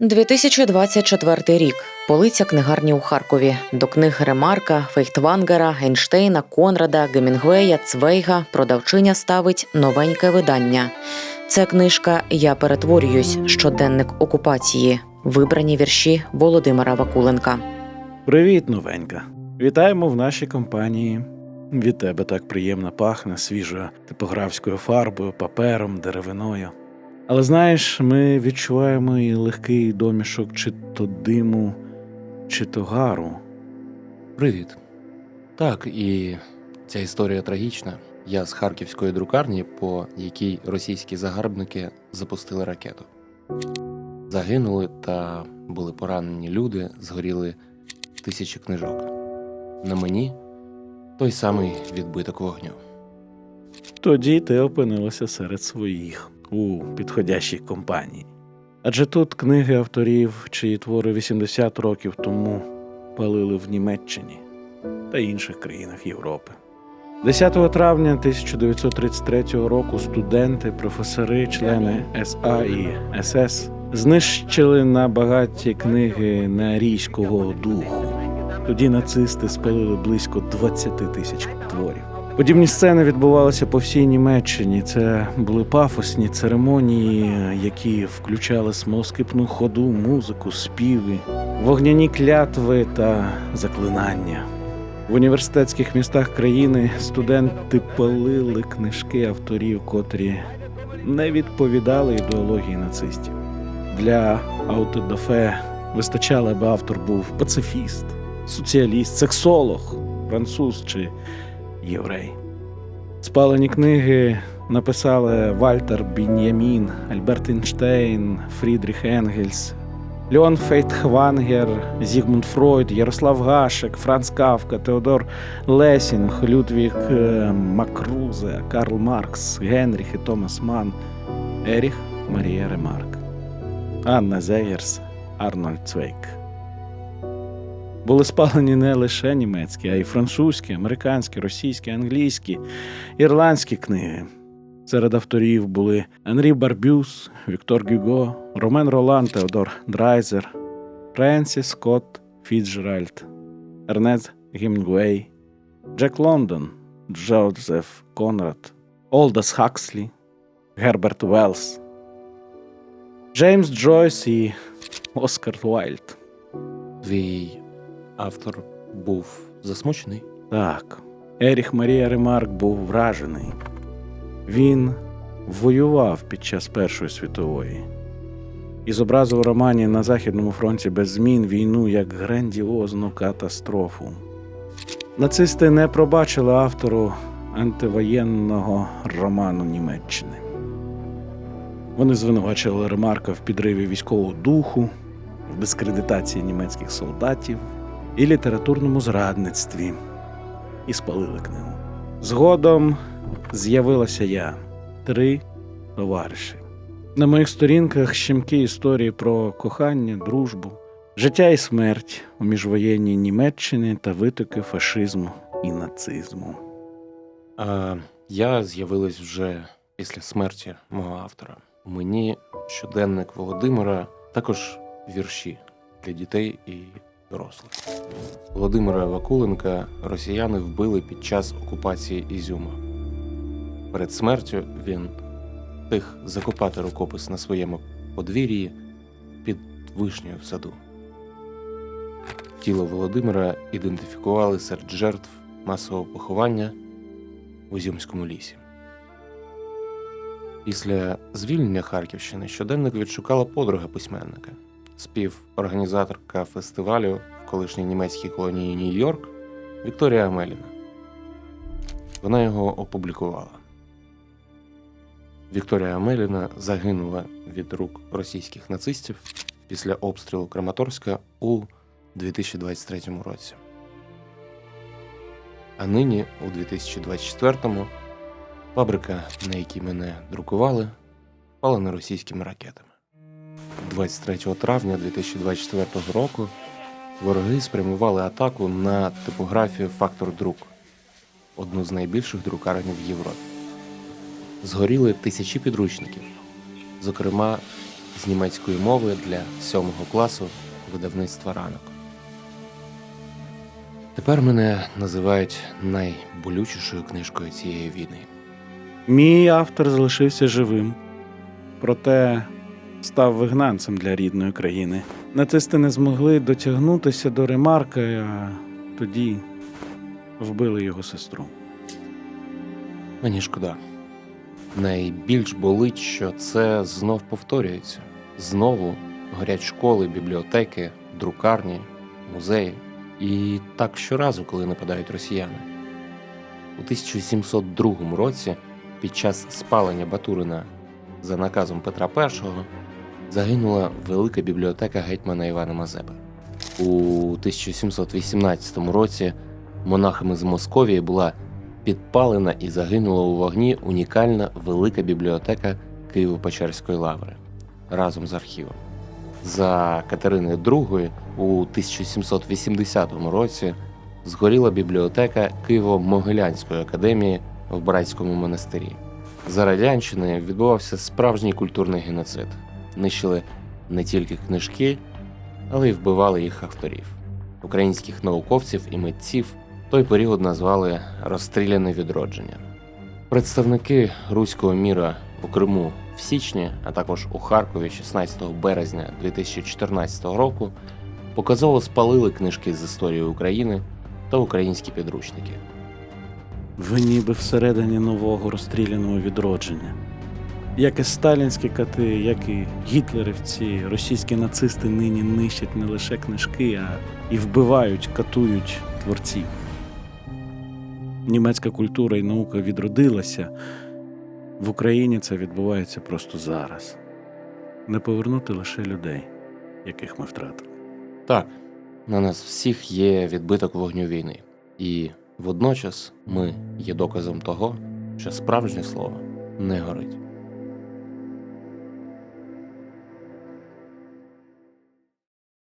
2024 рік. Полиця книгарні у Харкові. До книг Ремарка, Фейхтвангера, Гейнштейна, Конрада, Гемінгвея, Цвейга продавчиня ставить новеньке видання. Це книжка Я перетворююсь. Щоденник окупації. Вибрані вірші Володимира Вакуленка. Привіт, новенька. Вітаємо в нашій компанії. Від тебе так приємно пахне свіжою типографською фарбою, папером, деревиною. Але знаєш, ми відчуваємо і легкий домішок чи то диму, чи то гару. Привіт. Так, і ця історія трагічна. Я з харківської друкарні, по якій російські загарбники запустили ракету. Загинули та були поранені люди, згоріли тисячі книжок. На мені той самий відбиток вогню. Тоді ти опинилася серед своїх у підходящій компанії. Адже тут книги авторів, чиї твори 80 років тому палили в Німеччині та інших країнах Європи. 10 травня 1933 року студенти, професори, члени СА і СС знищили на багаті книги неарійського духу. Тоді нацисти спалили близько 20 тисяч творів. Подібні сцени відбувалися по всій Німеччині. Це були пафосні церемонії, які включали смолоскипну ходу, музику, співи, вогняні клятви та заклинання. В університетських містах країни студенти палили книжки авторів, котрі не відповідали ідеології нацистів. Для аутодафе вистачало, аби автор був пацифіст, соціаліст, сексолог, француз чи єврей. Спалені книги написали Вальтер Бін'ямін, Альберт Ейнштейн, Фрідріх Енгельс, Леон Фейтхвангер, Зігмунд Фройд, Ярослав Гашек, Франц Кавка, Теодор Лесінг, Людвіг е, Макрузе, Карл Маркс, Генріх і Томас Ман, Еріх Марія Ремарк, Анна Зеєрс, Арнольд Цвейк. Були спалені не лише німецькі, а й французькі, американські, російські, англійські, ірландські книги. Серед авторів були Енрі Барбюс, Віктор Гюго, Ромен Ролан, Теодор Драйзер, Френсіс Скотт Фіцджеральд, Ернест Гімнгуей, Джек Лондон, Джозеф Конрад, Олдас Хакслі, Герберт Велс, Джеймс Джойс і Оскар Уайльд. Твій автор був засмучений? Так, Еріх Марія Ремарк був вражений. Він воював під час Першої світової і зобразив романі на Західному фронті без змін війну як грандіозну катастрофу. Нацисти не пробачили автору антивоєнного роману Німеччини. Вони звинувачили Ремарка в підриві військового духу, в дискредитації німецьких солдатів і літературному зрадництві і спалили книгу. Згодом з'явилася я, три товариші. На моїх сторінках щемкі історії про кохання, дружбу, життя і смерть у міжвоєнній Німеччині та витоки фашизму і нацизму. А я з'явилась вже після смерті мого автора. Мені щоденник Володимира, також вірші для дітей і дорослих. Володимира Вакуленка росіяни вбили під час окупації Ізюма. Перед смертю він встиг закопати рукопис на своєму подвір'ї під вишнею в саду. Тіло Володимира ідентифікували серед жертв масового поховання в Ізюмському лісі. Після звільнення Харківщини щоденник відшукала подруга письменника, співорганізаторка фестивалю в колишній німецькій колонії Нью-Йорк Вікторія Амеліна. Вона його опублікувала. Вікторія Амеліна загинула від рук російських нацистів після обстрілу Краматорська у 2023 році. А нині, у 2024-му, фабрика, на якій мене друкували, палена російськими ракетами. 23 травня 2024 року вороги спрямували атаку на типографію Фактор Друк, одну з найбільших друкарень в Європі. Згоріли тисячі підручників, зокрема з німецької мови для сьомого класу видавництва ранок. Тепер мене називають найболючішою книжкою цієї війни. Мій автор залишився живим, проте став вигнанцем для рідної країни. Нацисти не змогли дотягнутися до ремарка, а тоді вбили його сестру. Мені шкода. Найбільш болить, що це знов повторюється. Знову горять школи, бібліотеки, друкарні, музеї. І так щоразу, коли нападають росіяни. У 1702 році, під час спалення Батурина за наказом Петра І, загинула велика бібліотека гетьмана Івана Мазепи. У 1718 році монахами з Московії була підпалена і загинула у вогні унікальна велика бібліотека Києво-Печерської лаври разом з архівом. За Катерини II у 1780 році згоріла бібліотека Києво-Могилянської академії в Братському монастирі. За радянщини відбувався справжній культурний геноцид. Нищили не тільки книжки, але й вбивали їх авторів, українських науковців і митців той період назвали розстріляне відродження. Представники руського міра у Криму в січні, а також у Харкові 16 березня 2014 року показово спалили книжки з історії України та українські підручники. Ви ніби всередині нового розстріляного відродження. Як і сталінські кати, як і гітлерівці, російські нацисти нині нищать не лише книжки, а і вбивають, катують творців. Німецька культура і наука відродилася. В Україні це відбувається просто зараз. Не повернути лише людей, яких ми втратили. Так, на нас всіх є відбиток вогню війни, і водночас ми є доказом того, що справжнє слово не горить.